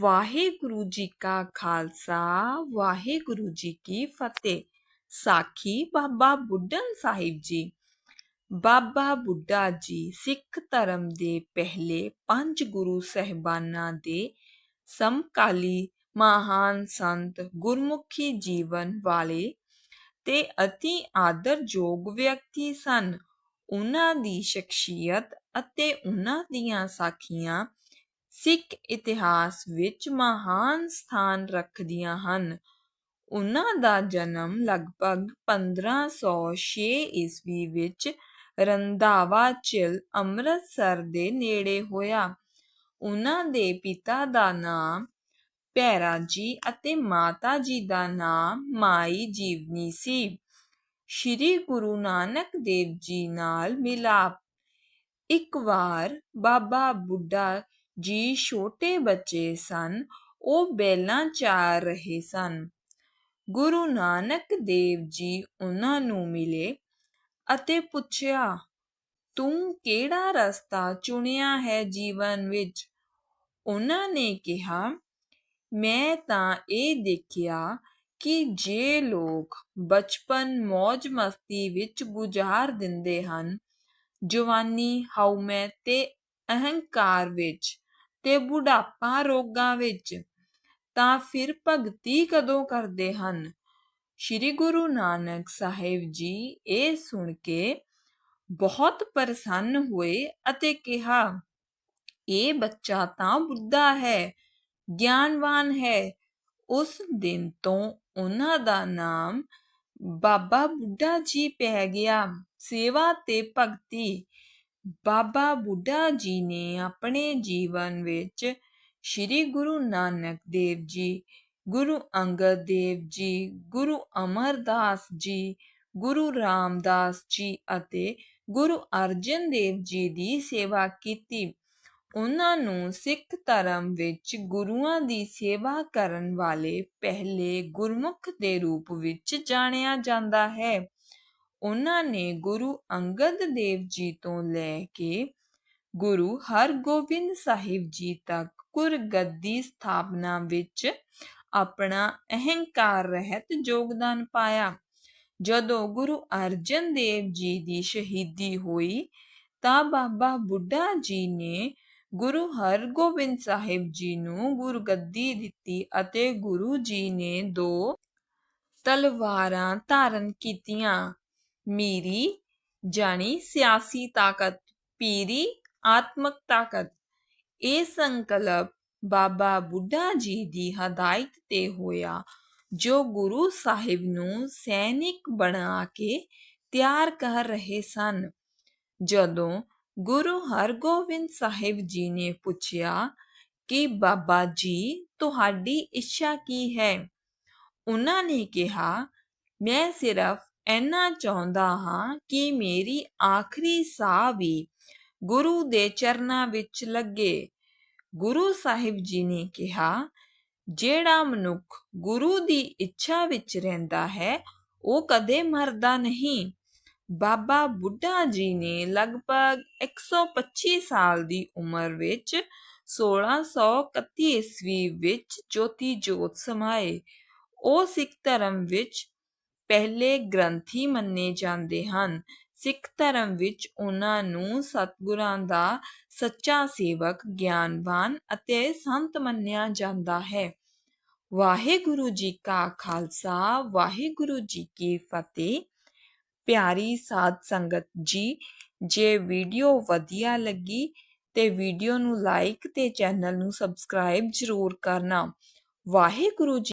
ਵਾਹਿਗੁਰੂ ਜੀ ਕਾ ਖਾਲਸਾ, ਵਾਹਿਗੁਰੂ ਜੀ ਕੀ ਫਤਿਹ। ਸਾਖੀ ਬਾਬਾ ਬੁੱਢਨ ਸਾਹਿਬ ਜੀ। ਬਾਬਾ ਬੁੱਢਾ ਜੀ ਸਿੱਖ ਧਰਮ ਦੇ ਪਹਿਲੇ ਪੰਜ ਗੁਰੂ ਸਹਿਬਾਨਾਂ ਦੇ ਸਮਕਾਲੀ ਮਹਾਨ ਸੰਤ ਗੁਰਮੁਖੀ ਜੀਵਨ ਵਾਲੇ ਤੇ ਅਤੀ ਆਦਰਯੋਗ ਵਿਅਕਤੀ ਸਨ। ਉਹਨਾਂ ਦੀ ਸ਼ਖਸੀਅਤ ਅਤੇ ਉਹਨਾਂ ਦੀਆਂ ਸਾਖੀਆਂ ਸਿੱਖ ਇਤਿਹਾਸ ਵਿੱਚ ਮਹਾਨ ਸਥਾਨ ਰੱਖਦੀਆਂ ਹਨ। ਉਹਨਾਂ ਦਾ ਜਨਮ ਲਗਭਗ 1506 ਈਸਵੀ ਵਿੱਚ ਰੰਧਾਵਾ ਝੀਲ ਅੰਮ੍ਰਿਤਸਰ ਦੇ ਨੇੜੇ ਹੋਇਆ। ਉਹਨਾਂ ਦੇ ਪਿਤਾ ਦਾ ਨਾਮ ਭੈਰਾ ਜੀ ਅਤੇ ਮਾਤਾ ਜੀ ਦਾ ਨਾਮ ਮਾਈ ਜੀਵਨੀ ਸੀ। ਸ਼੍ਰੀ ਗੁਰੂ ਨਾਨਕ ਦੇਵ ਜੀ ਨਾਲ ਮਿਲਾਪ। ਇੱਕ ਵਾਰ ਬਾਬਾ ਬੁੱਢਾ ਜੀ ਛੋਟੇ ਬੱਚੇ ਸਨ, ਉਹ ਬੈਲਾਂ ਚਾਰ ਰਹੇ ਸਨ। ਗੁਰੂ ਨਾਨਕ ਦੇਵ ਜੀ ਉਹਨਾਂ ਨੂੰ ਮਿਲੇ ਅਤੇ ਪੁੱਛਿਆ, ਤੂੰ ਕਿਹੜਾ ਰਸਤਾ ਚੁਣਿਆ ਹੈ ਜੀਵਨ ਵਿੱਚ? ਉਹਨਾਂ ਨੇ ਕਿਹਾ, ਮੈਂ ਤਾਂ ਇਹ ਦੇਖਿਆ ਕਿ ਜੇ ਲੋਕ ਬਚਪਨ ਮौज ਮਸਤੀ ਵਿੱਚ ਗੁਜ਼ਾਰ ਦਿੰਦੇ ਹਨ, ਜਵਾਨੀ, ਹਉਮੈ ਤੇ ਅਹੰਕਾਰ ਵਿੱਚ ਤੇ ਬੁਢਾਪਾ ਰੋਗਾਂ ਵਿੱਚ ਤਾਂ ਫਿਰ ਭਗਤੀ ਕਦੋਂ ਕਰਦੇ ਹਨ? ਸ੍ਰੀ ਗੁਰੂ ਨਾਨਕ ਸਾਹਿਬ ਜੀ ਇਹ ਸੁਣ ਕੇ ਬਹੁਤ ਪ੍ਰਸੰਨ ਹੋਏ ਅਤੇ ਕਿਹਾ, ਇਹ ਬੱਚਾ ਤਾਂ ਬੁੱਢਾ ਹੈ, ਗਿਆਨਵਾਨ ਹੈ। ਉਸ ਦਿਨ ਤੋਂ ਉਹਨਾਂ ਦਾ ਨਾਮ ਬਾਬਾ ਬੁੱਢਾ ਜੀ ਪੈ ਗਿਆ। ਸੇਵਾ ਤੇ ਭਗਤੀ ਬਾਬਾ ਬੁੱਢਾ ਜੀ ਨੇ ਆਪਣੇ ਜੀਵਨ ਵਿੱਚ ਸ੍ਰੀ ਗੁਰੂ ਨਾਨਕ ਦੇਵ ਜੀ, ਗੁਰੂ ਅੰਗਦ ਦੇਵ ਜੀ, ਗੁਰੂ ਅਮਰਦਾਸ ਜੀ, ਗੁਰੂ ਰਾਮਦਾਸ ਜੀ ਅਤੇ ਗੁਰੂ ਅਰਜਨ ਦੇਵ ਜੀ ਦੀ ਸੇਵਾ ਕੀਤੀ। ਉਹਨਾਂ ਨੂੰ ਸਿੱਖ ਧਰਮ ਵਿੱਚ ਗੁਰੂਆਂ ਦੀ ਸੇਵਾ ਕਰਨ ਵਾਲੇ ਪਹਿਲੇ ਗੁਰਮੁਖ ਦੇ ਰੂਪ ਵਿੱਚ ਜਾਣਿਆ ਜਾਂਦਾ ਹੈ। ਉਹਨਾਂ ਨੇ ਗੁਰੂ ਅੰਗਦ ਦੇਵ ਜੀ ਤੋਂ ਲੈ ਕੇ ਗੁਰੂ ਹਰਗੋਬਿੰਦ ਸਾਹਿਬ ਜੀ ਤੱਕ ਗੁਰਗੱਦੀ ਸਥਾਪਨਾ ਵਿੱਚ ਆਪਣਾ ਅਹੰਕਾਰ ਰਹਿਤ ਯੋਗਦਾਨ ਪਾਇਆ। ਜਦੋਂ ਗੁਰੂ ਅਰਜਨ ਦੇਵ ਜੀ ਦੀ ਸ਼ਹੀਦੀ ਹੋਈ, ਤਾਂ ਬਾਬਾ ਬੁੱਢਾ ਜੀ ਨੇ ਗੁਰੂ ਹਰਗੋਬਿੰਦ ਸਾਹਿਬ ਜੀ ਨੂੰ ਗੁਰਗੱਦੀ ਦਿੱਤੀ ਅਤੇ ਗੁਰੂ ਜੀ ਨੇ ਦੋ ਤਲਵਾਰਾਂ ਧਾਰਨ ਕੀਤੀਆਂ। ਮੀਰੀ ਜਾਣੀ ਸਿਆਸੀ ਤਾਕਤ ਪੀਰੀ ਆਤਮਕ ਤਾਕਤ ਇਹ ਸੰਕਲਪ ਬਾਬਾ ਬੁੱਢਾ ਜੀ ਦੀ ਹਦਾਇਤ ਤੇ ਹੋਇਆ ਜੋ ਗੁਰੂ ਸਾਹਿਬ ਨੂੰ ਸੈਨਿਕ ਬਣਾ ਕੇ ਤਿਆਰ ਕਰ ਰਹੇ ਸਨ ਜਦੋਂ ਗੁਰੂ ਹਰਗੋਬਿੰਦ ਸਾਹਿਬ ਜੀ ਨੇ ਪੁੱਛਿਆ ਕਿ ਬਾਬਾ ਜੀ ਤੁਹਾਡੀ ਇੱਛਾ ਕੀ ਹੈ ਉਹਨਾਂ ਨੇ ਕਿਹਾ ਮੈਂ ਸਿਰਫ ਇੰਨਾ ਚਾਹੁੰਦਾ ਹਾਂ ਕਿ ਮੇਰੀ ਆਖਰੀ ਸਾਹ ਵੀ ਗੁਰੂ ਦੇ ਚਰਨਾਂ ਵਿੱਚ ਲੱਗੇ। ਗੁਰੂ ਸਾਹਿਬ ਜੀ ਨੇ ਕਿਹਾ, ਜਿਹੜਾ ਮਨੁੱਖ ਗੁਰੂ ਦੀ ਇੱਛਾ ਵਿੱਚ ਰਹਿੰਦਾ ਹੈ, ਉਹ ਕਦੇ ਮਰਦਾ ਨਹੀਂ। ਬਾਬਾ ਬੁੱਢਾ ਜੀ ਨੇ ਲਗਭਗ 125 ਸਾਲ ਦੀ ਉਮਰ ਵਿੱਚ 1631 ਈਸਵੀ ਵਿੱਚ ਜੋਤੀ ਜੋਤ ਸਮਾਏ। ਉਹ ਸਿੱਖ ਧਰਮ ਵਿੱਚ ਪਹਿਲੇ ਗ੍ਰੰਥੀ ਮੰਨੇ ਜਾਂਦੇ ਹਨ। ਸਿੱਖ ਧਰਮ ਵਿੱਚ ਉਹਨਾਂ ਨੂੰ ਸਤਿਗੁਰਾਂ ਦਾ ਸੱਚਾ ਸੇਵਕ, ਗਿਆਨਵਾਨ ਅਤੇ ਸੰਤ ਮੰਨਿਆ ਜਾਂਦਾ ਹੈ। ਵਾਹਿਗੁਰੂ ਜੀ ਕਾ ਖਾਲਸਾ, ਵਾਹਿਗੁਰੂ ਜੀ ਕੀ ਫਤਿਹ। ਪਿਆਰੀ ਸਾਧ ਸੰਗਤ ਜੀ, ਜੇ ਵੀਡੀਓ ਵਧੀਆ ਲੱਗੀ ਤੇ ਵੀਡੀਓ ਨੂੰ ਲਾਈਕ ਤੇ ਚੈਨਲ ਨੂੰ ਸਬਸਕ੍ਰਾਈਬ ਜ਼ਰੂਰ ਕਰਨਾ। ਵਾਹਿਗੁਰੂ ਜੀ